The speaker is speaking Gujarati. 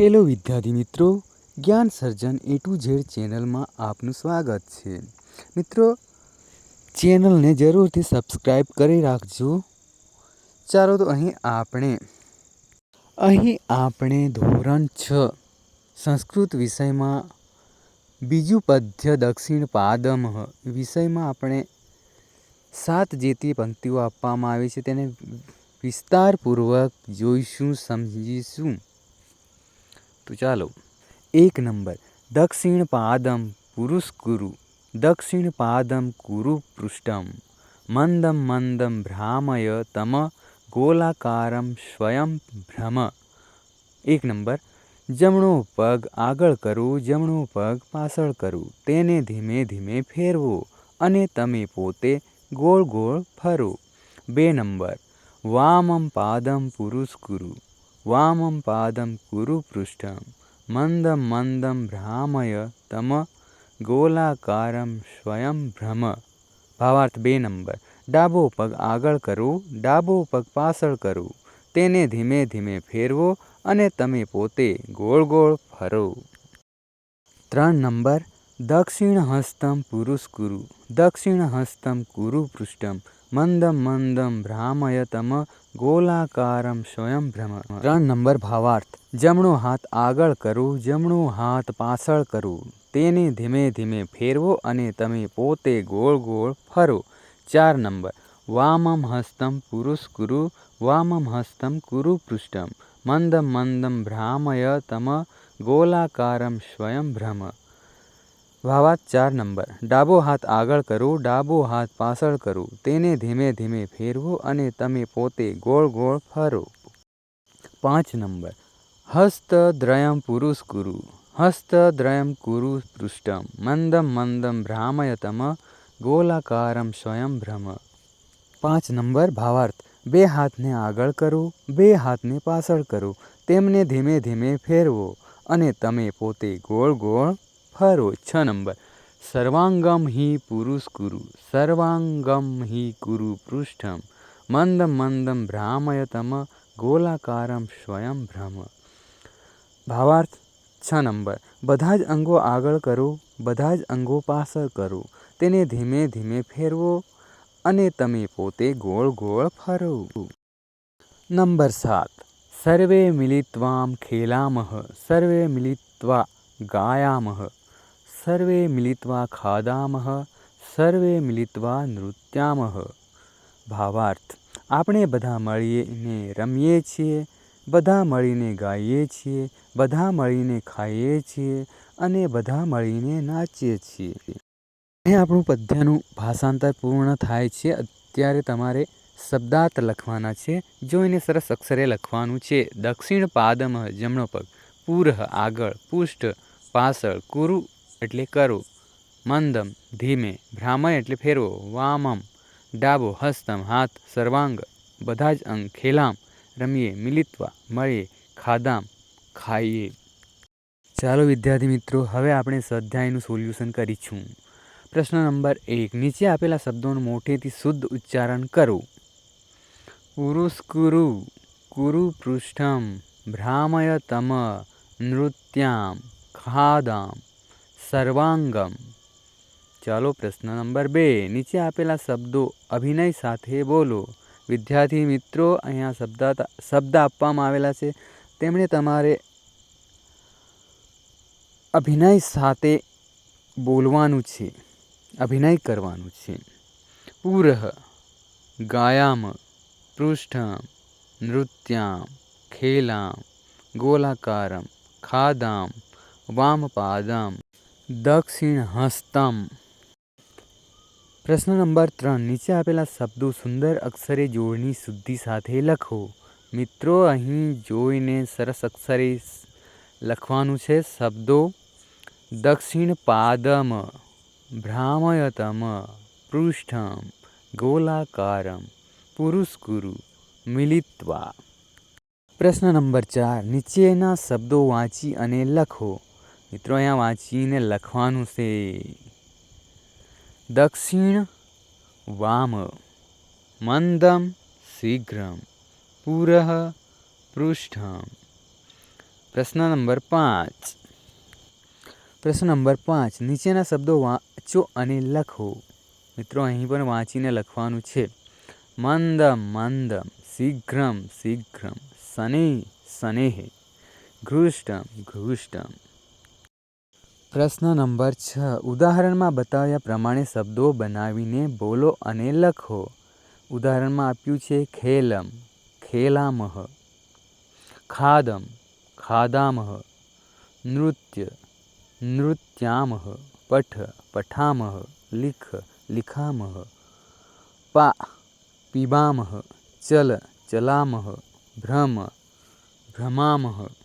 હેલો વિદ્યાર્થી મિત્રો, જ્ઞાન સર્જન એ ટુ ઝેડ ચેનલમાં આપનું સ્વાગત છે. મિત્રો, ચેનલને જરૂરથી સબસ્ક્રાઈબ કરી રાખજો. ચાલો તો અહીં આપણે અહીં આપણે ધોરણ છ, સંસ્કૃત વિષયમાં બીજું પદ્ય દક્ષિણ પાદમ વિષયમાં આપણે સાત જેતી પંક્તિઓ આપવામાં આવી છે તેને વિસ્તારપૂર્વક જોઈશું, સમજીશું. તો ચાલો. એક નંબર. દક્ષિણ પાદમ પુરુષ કુરુ દક્ષિણ પાદમ કુરુ પૃષ્ઠમ. મંદમ મંદમ ભ્રામય તમ. ગોલાકારમ સ્વયં ભ્રમ. એક નંબર. જમણો પગ આગળ કરવું જમણો પગ પાછળ કરવું તેને ધીમે ધીમે ફેરવો અને તમે પોતે ગોળ ગોળ ફરો. બે નંબર. વામમ પાદમ પુરુષકુરુ વામમ પાદમ કુરુ પૃષ્ઠમ મંદમ મંદમ ભ્રામય તમ ગોલાકારમ સ્વયં ભ્રમ ભાવાર્થ બે નંબર ડાબો પગ આગળ કરવું ડાબો પગ પાછળ કરવું તેને ધીમે ધીમે ફેરવો અને તમે પોતે ગોળ ગોળ ફરો ત્રણ નંબર દક્ષિણ હસ્તમ પુરુષકુરુ દક્ષિણ હસ્તમ કુરુ પૃષ્ઠમ મંદમ મંદમ ભ્રામય તમ ગોલાકારમ સ્વયં ભ્રમ ત્રણ નંબર ભાવાર્થ. જમણો હાથ આગળ કરવું જમણો હાથ પાછળ કરવું તેને ધીમે ધીમે ફેરવો અને તમે પોતે ગોળ ગોળ ફરો. ચાર નંબર. વામમ હસ્તમ પુરુષકુરુ વામમ હસ્તમ કુરુ પૃષ્ઠમ. મંદમ મંદમ ભ્રામય તમ ગોલાકારમ સ્વયં ભ્રમ ભાવાર્થ ચાર નંબર. ડાબો હાથ આગળ કરો, ડાબો હાથ પાછળ કરો. તેને ધીમે ધીમે ફેરવો અને તમે પોતે ગોળ ગોળ ફરો. પાંચ નંબર. હસ્તદ્રયમ પુરુષકુરુ હસ્તદ્રયમ કુરુ. પૃષ્ઠમ. મંદમ મંદમ ભ્રામયતમ ગોલાકારમ સ્વયં ભ્રમ પાંચ નંબર ભાવાર્થ. બે હાથને આગળ કરવું બે હાથને પાછળ કરો. તેમને ધીમે ધીમે ફેરવો અને તમે પોતે ગોળ ગોળ ફરો છ નંબર સર્વાંગમ હિ પુરુષ કુરુ સર્વાંગમ હિ કુરુ પૃષ્ઠમ મંદ મંદમ ભ્રામય તમ ગોલાકારમ સ્વયં ભ્રમ ભાવાર્થ છ નંબર બધા જ અંગો આગળ કરો બધા જ અંગો પાછળ કરો તેને ધીમે ધીમે ફેરવો અને તમે પોતે ગોળ ગોળ ફરો નંબર સાત સર્વે મિલિત્વામ ખેલામહ સર્વે મિલિત્વા ગાયામઃ સર્વે મિલિત્વા ખાદામહ સર્વે મિલિત્વા નૃત્યામઃ ભાવાર્થ આપણે બધા મળીને રમીએ છીએ બધા મળીને ગાઈએ છીએ બધા મળીને ખાઈએ છીએ અને બધા મળીને નાચીએ છીએ અહીં આપણું પદ્યનું ભાષાંતર પૂર્ણ થાય છે અત્યારે તમારે શબ્દાર્થ લખવાના છે જોઈને સરસ અક્ષરે લખવાનું છે દક્ષિણ પાદમ જમણો પગ પૂરહ આગળ પુષ્ઠ પાછળ કુરુ એટલે કરો. મંદમ, ધીમે, ભ્રામય એટલે ફેરવો. વામમ, ડાબો, હસ્તમ, હાથ, સર્વાંગ, બધા જ અંગ, ખેલામ, રમીએ, મિલિત્વા, મળીએ, ખાદામ, ખાઈએ. ચાલો વિદ્યાર્થી મિત્રો, હવે આપણે સ્વાધ્યાયનું સોલ્યુશન કરીશું. પ્રશ્ન નંબર એક, નીચે આપેલા શબ્દોનું મોટેથી શુદ્ધ ઉચ્ચારણ કરો. ઉરુસ્કુરુ, કુરુ પૃષ્ઠમ, ભ્રામય તમ, નૃત્યામ, ખાદામ. સર્વાંગમ ચાલો પ્રશ્ન નંબર બે નીચે આપેલા શબ્દો અભિનય સાથે બોલો વિદ્યાર્થી મિત્રો અહીંયા શબ્દ શબ્દ આપવામાં આવેલા છે તેમણે તમારે અભિનય સાથે બોલવાનું છે અભિનય કરવાનું છે પૂરહ ગાયામ પૃષ્ઠમ નૃત્યામ ખેલામ ગોલાકારમ ખાદામ વામપાદમ દક્ષિણ હસ્તમ પ્રશ્ન નંબર ત્રણ. નીચે આપેલા શબ્દો સુંદર અક્ષરે જોડની શુદ્ધિ સાથે લખો. મિત્રો, અહીં જોઈને સરસ અક્ષરે લખવાનું છે. શબ્દો દક્ષિણ પાદમ ભ્રામયતમ, પૃષ્ઠમ, ગોલાકારમ પુરુષકુરુ મિલિત્વા. પ્રશ્ન નંબર ચાર. નીચેના શબ્દો વાંચી અને લખો. મિત્રો, અહીંયા વાંચીને લખવાનું છે. દક્ષિણ વામ મંદમ શીઘ્રમ પુરઃ પૃષ્ઠમ. પ્રશ્ન નંબર પાંચ. પ્રશ્ન નંબર પાંચ. નીચેના શબ્દો વાંચો અને લખો. મિત્રો, અહીં પણ વાંચીને લખવાનું છે. મંદમ મંદમ, શીઘ્રમ શીઘ્રમ, શનિ શનેહ ઘૃષ્ટમ ઘૃષ્ટમ. પ્રશ્ન નંબર છ. ઉદાહરણમાં બતાવ્યા પ્રમાણે શબ્દો બનાવીને બોલો અને લખો. ઉદાહરણમાં આપ્યું છે, ખેલમ, ખેલામહ, ખાદમ, ખાદામહ, નૃત્ય, નૃત્યામહ, પઠ, પઠામહ, લિખ, લિખામહ, પા, પીબામહ, ચલ, ચલામહ, ભ્રમ, ભ્રમામહ